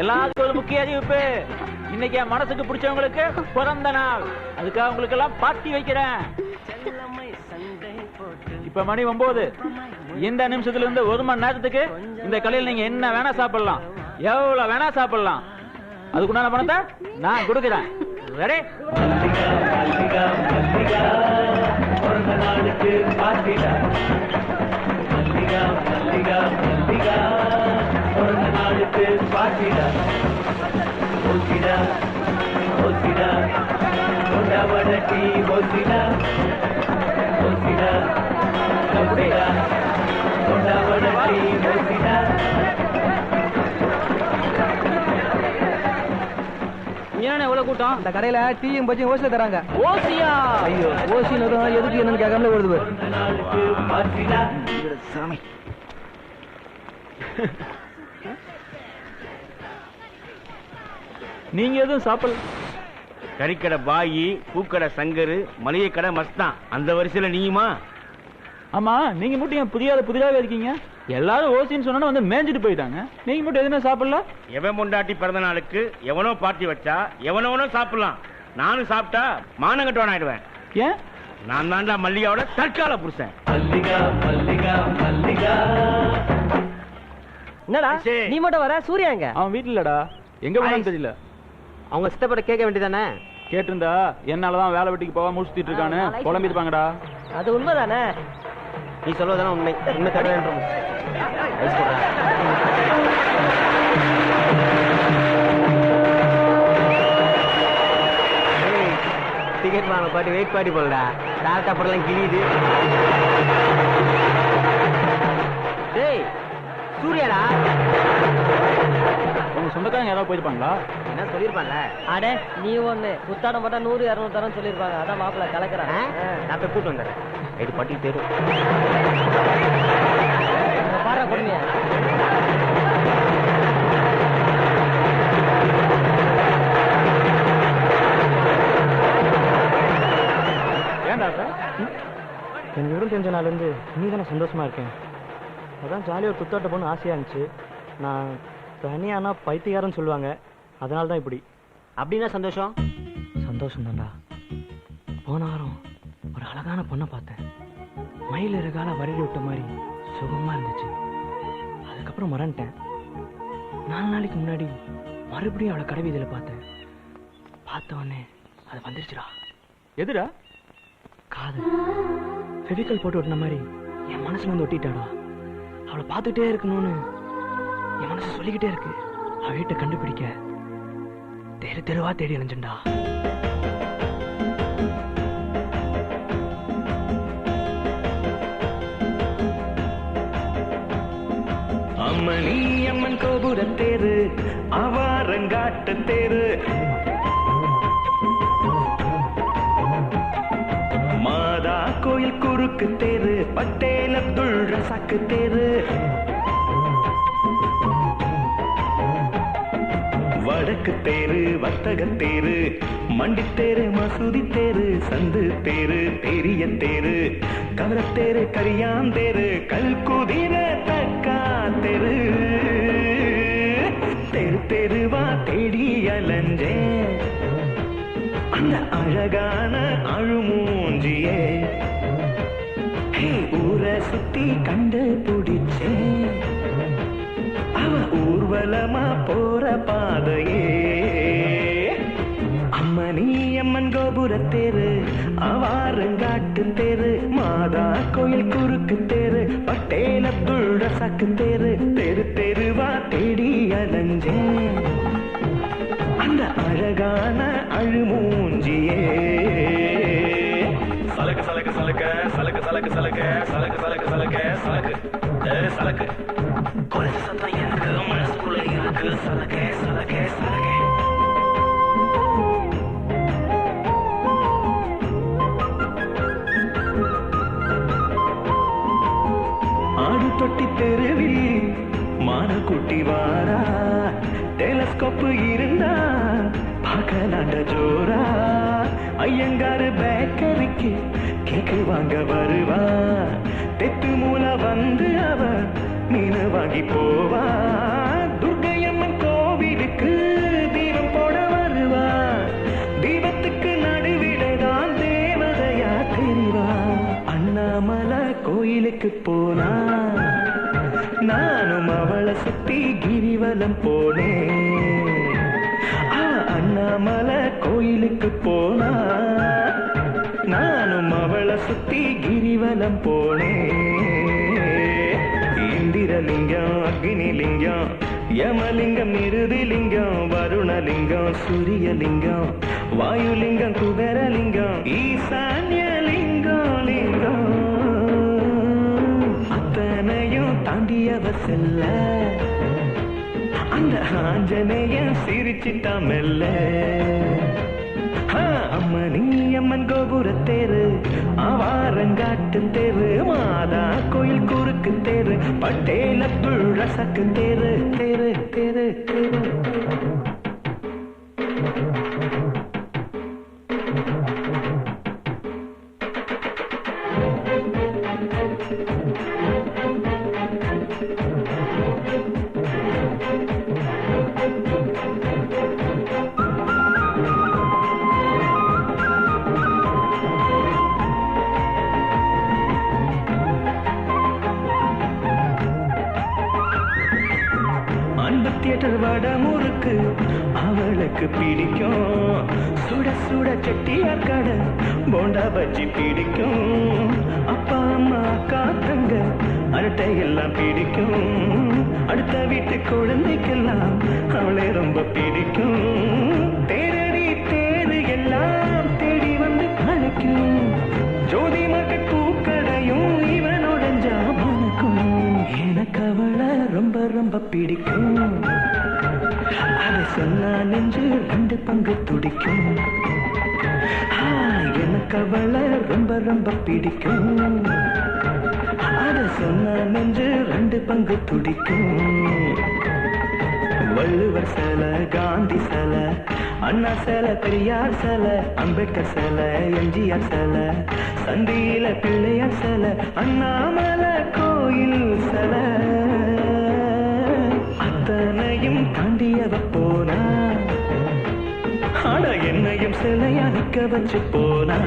எல்லாத்துக்கும் ஒரு முக்கிய அறிவிப்பு. இன்னைக்கு என் மனசுக்கு பிடிச்சவங்களுக்கு பிறந்த நாள். அதுக்காக உங்களுக்கு எல்லாம் பார்ட்டி வைக்கிறேன். இப்ப மணி ஒன்பது. இந்த நிமிஷத்துல இருந்து ஒரு மணி நேரத்துக்கு இந்த கடையில் நீங்க என்ன வேணா சாப்பிடலாம். எவ்வளவு வேணா சாப்பிடலாம். அதுக்குண்டான பணத்தை நான் கொடுக்குறேன். ரெடி ஏன்னா எவ்வளவு கூட்டம்? இந்த கடையில டீயும் பஜ்ஜியும் ஓசில தராங்க. ஓசியா? ஐயோ ஓசின்னு எதுக்கு என்னன்னு கேட்காமலே வருது சாமி நீங்க எதுவும் சாப்பிடல? கறிக்கடை பாயி பூக்கடை சங்கரு மளிகை கடை மஸ்தான். அந்த வரிசையில நீயுமா? ஆமா நீங்க மட்டும் ஏன் புரியாத புதிதாவே இருக்கீங்க? எல்லாரும் ஓசின்னு சொன்னா வந்து மேய்ஞ்சிட்டு போயிட்டாங்க. நீங்க மட்டும் எதுவுமே சாப்பிடல? எவன் பொண்டாட்டி பிறந்த நாளுக்கு எவனோ பார்ட்டி வச்சா எவனவனோ சாப்பிடலாம். நானும் சாப்பிட்டா மானங்கட்டவன் ஆயிடுவேன். ஏன்? நான் தாண்டா மல்லிகாவோட தற்கால புருஷன். என்னடா சரி. நீ மட்டும் வர சூர்யா எங்க? அவன் வீட்டுல இல்லடா. எங்க போனான்னு தெரியல. அவங்க சித்தப்பட கேட்க வேண்டியதானே கேட்டிருந்தா என்னாலதான் வேலை வெட்டிக்கு போக முடிச்சுட்டு இருக்கான்னு குழம்பிருப்பாங்கடா அது உண்மைதானே? நீ சொல்வதெல்லாம் உண்மை. உண்மை கடவுள் டிக்கெட் வாங்க பாட்டு வெயிட் பாட்டி போலடா. டாக்டா படலாம் கிழியுது. டேய் சூர்யாடா. உங்க சொந்தக்காரங்க யாராவது போயிருப்பாங்களா? என்ன சொல்லிருப்பான்ல அடே நீ ஒண்ணு. புத்தாடம் போட்டா நூறு இரநூறு தரம் சொல்லிருப்பாங்க அதான் மாப்பிள்ள கலக்குறான் நான் போய் கூட்டு வந்துடுறேன். இது பாட்டி தேரும் பாடுற கொடுமையா? ஏன்டா சார் எனக்கு விவரம் தெரிஞ்ச நாள்லேருந்து நீ தானே சந்தோஷமா இருக்கேன். அதான் ஜாலியாக ஒரு குத்தாட்ட போகணும் ஆசையாக இருந்துச்சு. நான் தனியானா பைத்தியக்காரன்னு சொல்லுவாங்க. அதனால தான் இப்படி. அப்படின்னா சந்தோஷம்? சந்தோஷம் தான்டா போன வாரம் ஒரு அழகான பொண்ணை பார்த்தேன். மயில் இருகால வருடி விட்ட மாதிரி சுகமா இருந்துச்சு. அதுக்கப்புறம் மறந்துட்டேன். நாலு நாளைக்கு முன்னாடி மறுபடியும் அவளை கடைவீதியில் பார்த்தேன். பார்த்த உடனே அது வந்துருச்சுடா. எதுடா? காதல் ஃபெவிக்கல் போட்டு ஒட்டின மாதிரி என் மனசுல வந்து ஒட்டிட்டாடா. அவளை பார்த்துட்டே இருக்கணும்னு என் மனசு சொல்லிக்கிட்டே இருக்கு. அவ வீட்டை கண்டுபிடிக்க. தெரு தெருவா தேடி அலைஞ்சண்டா அம்மணி அம்மன் கோபுர தேரு அவாரங்காட்டு தேரு. மாதா கோயில் குறுக்கு தேரு பட்டேல் அப்துல் ரசாக்கு தேரு. வடக்கு தேரு வர்த்தக தேரு மண்டி தேரு மசூதி தேரு சந்து தேரு பெரிய தேரு கவரத்தேரு கரியாந்தேரு கல்குதிர தக்கா தெரு. தெரு தெருவா தேடி அலைஞ்சேன் அந்த அழகான அழுமூஞ்சியே. ஊரை சுத்தி கண்டு பிடிச்சேன் ஊர்வலமா போற பாதையே. அம்மனி அம்மன் கோபுர தேரு அவாரங்காட்டு தேரு மாதா கோயில் குறுக்கு தேரு பட்டேல் அப்துல் ரசாக்கு தேரு தெரு தெருவா தேடி அலைஞ்சேன். அந்த அழகான அழுமூஞ்சியே. கொப்பு இருந்தா பார்க்கலாண்ட ஜோரா. ஐயங்காரு பேக்கரிக்கு கேக்கு வாங்க வருவா. தெத்து மூல வந்து அவ மீன் வாங்கி போவா. துர்கையம்மன் கோவிலுக்கு தீபம் போட வருவா. தீபத்துக்கு நடுவிடைதான் தேவதையா தெரிவா. அண்ணாமலை கோயிலுக்கு போனா நானும் அவளை சுத்தி கிரிவலம் போனேன். அண்ணாமலை கோயிலுக்கு போனா நானும் அவளை சுத்தி கிரிவலம் போனேன் இந்திரலிங்கம் அக்னிலிங்கம் யமலிங்கம் இறுதிலிங்கம் வருணலிங்கம் சூரியலிங்கம் வாயுலிங்கம் குபேரலிங்கம் ஈசான்யலிங்கம் லிங்கம் அத்தனையும் தாண்டியவ செல்ல அந்த ஆஞ்சநேயன் சிரிச்சிட்டா மெல்ல. ஆ, அம்மனி அம்மன் கோபுர தேரு ஆவாரங்காட்டு தேரு மாதா கோயில் குறுக்கு தேரு பட்டேல புழசக்கு தேரு தேரு தேரு தேரு. அன்பு தியேட்டர் வட முறுக்கு அவளுக்கு பிடிக்கும். சுட சுட செட்டியார் கடை போண்டா பஜ்ஜி பிடிக்கும். அப்பா அம்மா அக்கா தங்க அரட்டை எல்லாம் பிடிக்கும். அடுத்த வீட்டு குழந்தைக்கெல்லாம் அவளை ரொம்ப பிடிக்கும். தேரடி தேரு எல்லாம் தேடி வந்து அழைக்கும் ஜோதி மக்கள் ரொம்ப பிடிக்கும். அதை சொன்னா நெஞ்சு ரெண்டு பங்கு துடிக்கும். எனக்கு அவளை ரொம்ப ரொம்ப பிடிக்கும். அதை சொன்னா நெஞ்சு ரெண்டு பங்கு துடிக்கும். வள்ளுவர் சிலை காந்தி சிலை அண்ணா சிலை பெரியார் சிலை அம்பேத்கர் சிலை எம்ஜிஆர் சிலை சந்தியில பிள்ளையார் சிலை அண்ணாமலை ஆட என்னையும் சிலையடிக்க வச்சு போனா